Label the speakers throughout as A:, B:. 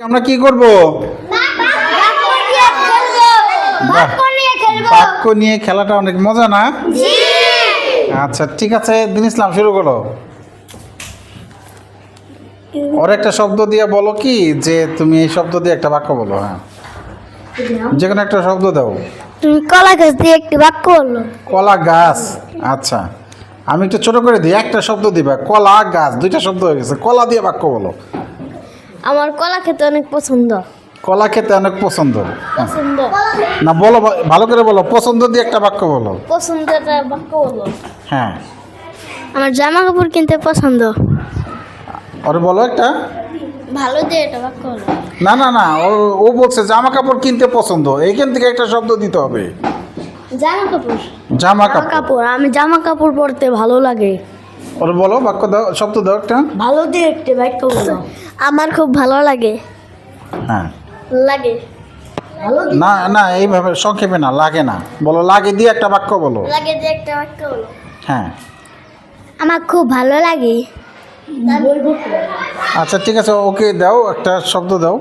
A: আমরা কি করব? বাক্য নিয়ে খেলাটা অনেক মজা না? আচ্ছা ঠিক আছে দিন ইসলাম শুরু করো। ওর একটা শব্দ দিয়ে বলো কি যে তুমি এই শব্দ দিয়ে একটা বাক্য বলো হ্যাঁ। যে কোনো একটা শব্দ দাও।
B: তুমি কলা গাছ দিয়ে একটি বাক্য বলল
A: কলা গাছ আচ্ছা। আমি একটু ছোট করে দিই একটা শব্দ দিবা কলা গাছ দুইটা শব্দ হয়ে গেছে কলা দিয়ে বাক্য বলো।
B: আমার কলা খেতে অনেক পছন্দ।
A: কলা খেতে অনেক পছন্দ।
B: পছন্দ।
A: না বলো ভালো করে বলো পছন্দ দিয়ে একটা বাক্য বলো।
B: পছন্দটা বাক্য বলো।
A: হ্যাঁ।
B: আমার জামা কাপড় কিনতে পছন্দ।
A: ওরে বলো একটা।
B: ভালো দিয়ে এটা বাক্য বলো।
A: না না না ও বলছে জামা কাপড় কিনতে পছন্দ। এইখান থেকে একটা শব্দ দিতে হবে।
B: জামা কাপড়।
A: জামা কাপড়।
B: আমি জামা কাপড় পরতে ভালো লাগে।
A: ওরে বলো বাক্য দাও শব্দ দাও একটা।
B: ভালো দিয়ে একটি বাক্য বলো। আমার খুব ভালো লাগে।
A: হ্যাঁ।
B: লাগে।
A: না না এইভাবে সংক্ষেপে না লাগে না। বলো লাগে দিয়ে একটা বাক্য বলো।
B: লাগে দিয়ে একটা বাক্য বলো।
A: হ্যাঁ।
B: আমার খুব ভালো লাগে।
A: আচ্ছা ঠিক আছে ওকে দাও একটা শব্দ দাও।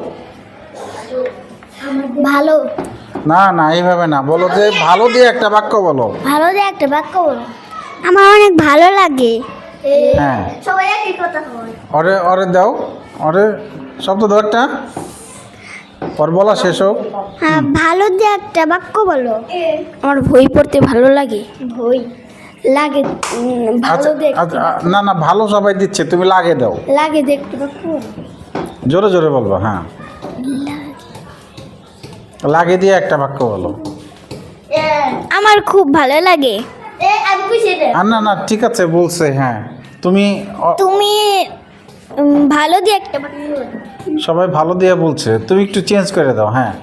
B: ভালো।
A: না না এইভাবে না বলো যে ভালো দিয়ে একটা বাক্য বলো।
B: ভালো দিয়ে একটা বাক্য বলো। আমার অনেক ভালো লাগে।
A: হ্যাঁ।
B: সবাই একই কথা হয়
A: অরে অরে দাও। অরে শব্দ দাও একটা। ওর বলা শেষ হোক।
B: হ্যাঁ ভালো দিয়ে একটা বাক্য বলো। আমার বই পড়তে ভালো লাগে। বই? লাগে ভালো
A: আচ্ছা
B: দিয়ে
A: আচ্ছা, না না ভালো সবাই দিচ্ছে তুমি লাগে দাও।
B: লাগে বাক্য।
A: জোরে জোরে বলব হ্যাঁ। লাগে। দিয়ে একটা বাক্য বলো।
B: আমার খুব ভালো লাগে।
A: আর না না ঠিক আছে বলছে হ্যাঁ। তুমি
B: তুমি ভালো দিয়ে একটা
A: সবাই ভালো দিয়ে বলছে। তুমি একটু চেঞ্জ করে দাও হ্যাঁ।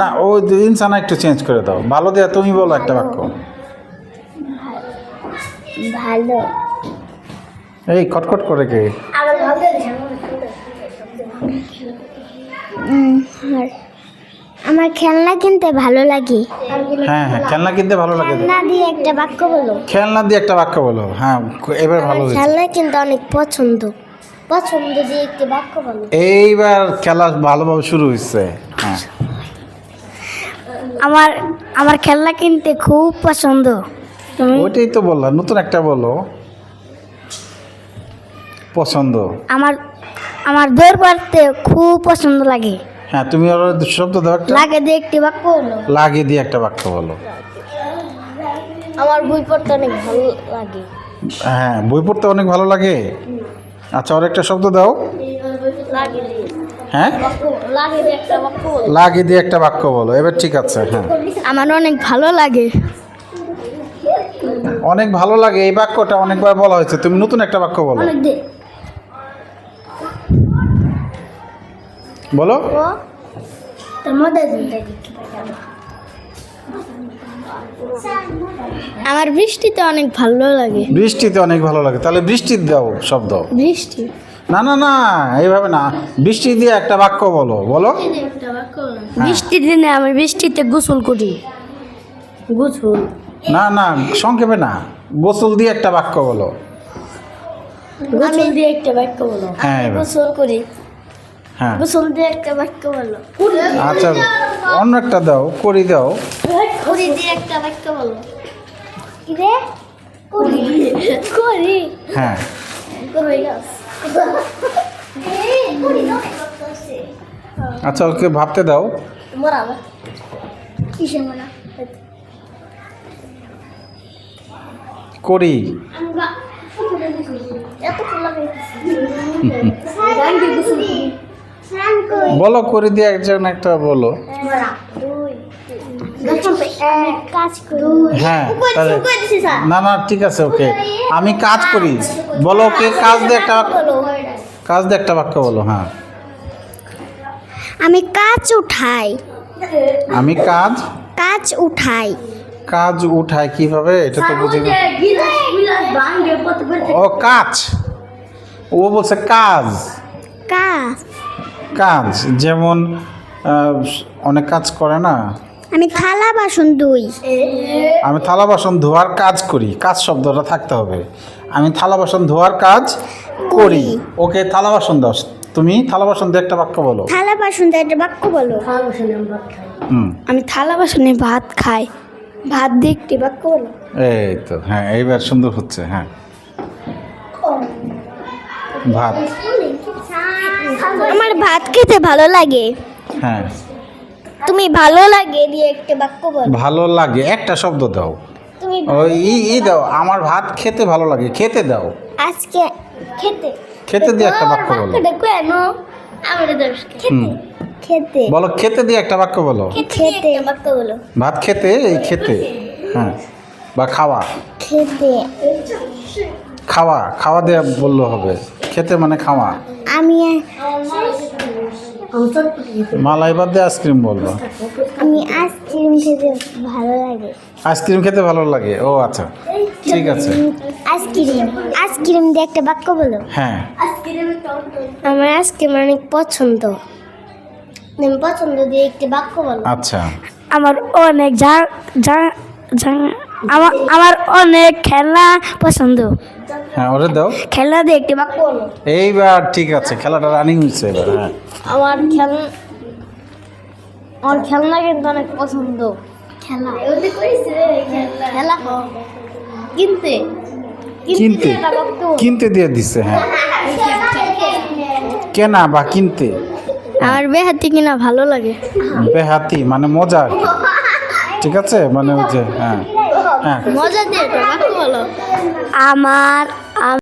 A: না ওই ইনসানা একটু চেঞ্জ করে দাও। ভালো দিয়ে তুমি বলো একটা বাক্য।
B: ভালো।
A: এই খটখট করে কে?
B: আমার ভালো আমার খেলনা কিনতে ভালো লাগে।
A: হ্যাঁ হ্যাঁ খেলনা কিনতে ভালো লাগে।
B: খেলনা দিয়ে একটা বাক্য বলো।
A: খেলনা দিয়ে একটা বাক্য বলো। হ্যাঁ এবার ভালো
B: খেলনা কিনতে অনেক পছন্দ। পছন্দ দিয়ে একটি বাক্য বলো।
A: এইবার খেলা ভালোভাবে শুরু হয়েছে হ্যাঁ।
B: আমার আমার খেলনা কিনতে খুব পছন্দ। তুমি?
A: ওইটাই তো বললাম নতুন একটা বলো। পছন্দ।
B: আমার আমার দৌড় পারতে খুব পছন্দ লাগে।
A: হ্যাঁ তুমি ওর শব্দ দাও একটা।
B: লাগে দিয়ে একটি বাক্য বলো।
A: লাগিয়ে দিয়ে একটা বাক্য বলো।
B: আমার বই পড়তে অনেক ভালো লাগে।
A: হ্যাঁ বই পড়তে অনেক ভালো লাগে? আচ্ছা ওর একটা শব্দ দাও। হ্যাঁ?
B: লাগে দিয়ে একটা বাক্য বলো
A: লাগিয়ে দিয়ে একটা বাক্য বলো এবার ঠিক আছে হ্যাঁ।
B: আমার অনেক ভালো লাগে।
A: অনেক ভালো লাগে এই বাক্যটা অনেকবার বলা হয়েছে তুমি নতুন একটা বাক্য বলো। বলো।
B: আমার বৃষ্টিতে অনেক ভালো লাগে।
A: বৃষ্টিতে অনেক ভালো লাগে। তাহলে বৃষ্টির দাও শব্দ
B: বৃষ্টি।
A: না না না এইভাবে না। বৃষ্টি দিয়ে একটা বাক্য বলো বলো।
B: বৃষ্টির দিনে আমি বৃষ্টিতে গোসল করি। গোসল?
A: না না সংক্ষেপে না। গোসল দিয়ে একটা বাক্য বলো।
B: গোসল দিয়ে একটা বাক্য বলো।
A: হ্যাঁ
B: গোসল করি।
A: হ্যাঁ।
B: গোসল দিয়ে একটা বাক্য বলো।
A: আচ্ছা অন্য একটা দাও করি দাও।
B: করি দিয়ে একটা বাক্য বলো। রে? করি। করি।
A: হ্যাঁ।
B: করি।
A: আচ্ছা ওকে ভাবতে দাও।
B: মরাবা কিসে মরা?
A: করি।
B: এত খোলা গান দিয়ে গোসল করি স্নান করি
A: বলো করে দিয়ে একজন একটা বলো। হ্যাঁ তাহলে না না ঠিক আছে ওকে। আমি কাজ করি। বলো ওকে কাজ দিয়ে একটা কাজ দিয়ে একটা বাক্য বলো হ্যাঁ।
B: আমি কাজ উঠাই।
A: আমি কাজ
B: কাজ উঠাই।
A: কাজ উঠায় কীভাবে? এটা তো বুঝি না ও কাজ। ও বলছে কাজ।
B: কাজ।
A: কাজ যেমন অনেক কাজ করে না?
B: আমি থালা বাসন ধুই।
A: আমি থালা বাসন ধোয়ার কাজ করি কাজ শব্দটা থাকতে হবে। আমি থালা বাসন ধোয়ার কাজ করি। ওকে থালা বাসন দাও তুমি থালা বাসন দিয়ে একটা বাক্য বলো।
B: থালা বাসন দিয়ে একটা বাক্য বলো।
A: হুম।
B: আমি থালা বাসনে ভাত খাই। ভাত দিয়ে একটি বাক্য বলো।
A: এই তো হ্যাঁ এইবার সুন্দর হচ্ছে হ্যাঁ। ভাত।
B: ভাত খেতে ভালো লাগে?
A: হ্যাঁ।
B: তুমি ভালো লাগে দিয়ে একটা বাক্য বলো।
A: ভালো লাগে একটা শব্দ দাও।
B: তুমি
A: ওই ই ই দাও আমার ভাত খেতে ভালো লাগে খেতে দাও।
B: আজকে খেতে।
A: খেতে দিয়ে একটা বাক্য বলো।
B: কেন আমার
A: হুম।
B: খেতে খেতে।
A: বলো খেতে দিয়ে একটা বাক্য বলো।
B: খেতে বাক্য বলো।
A: ভাত খেতে এই খেতে। হ্যাঁ বা খাওয়া।
B: খেতে।
A: খাওয়া খাওয়া দিয়ে বললে হবে। খেতে মানে খাওয়া।
B: আমি
A: মালাই বাদ দিয়ে আইসক্রিম বলব।
B: আমি আইসক্রিম খেতে ভালো লাগে।
A: আইসক্রিম খেতে ভালো লাগে? ও আচ্ছা। ঠিক আছে।
B: আইসক্রিম আইসক্রিম দিয়ে একটা বাক্য বলো।
A: হ্যাঁ।
B: আমার আইসক্রিম অনেক পছন্দ। পছন্দ দিয়ে একটি বাক্য বলো।
A: আচ্ছা।
B: আমার অনেক যা যা যা- আমার আমার অনেক খেলনা পছন্দ।
A: হ্যাঁ ওরে দাও।
B: খেলা দিয়ে একটি বাক্য
A: এইবার ঠিক আছে খেলাটা রানিং হয়েছে এবার হ্যাঁ।
B: আমার খেল আমার খেলনা কিন্তু অনেক পছন্দ। খেলা। খেলা। কিনতে।
A: কিনতে। কিনতে। দিয়ে দিছে হ্যাঁ। কেনা বা কিনতে।
B: আমার বেহাতি কিনা ভালো লাগে।
A: বেহাতি মানে মজা ঠিক আছে? মানে ওই যে হ্যাঁ।
B: মজা দিয়ে বলো। আমার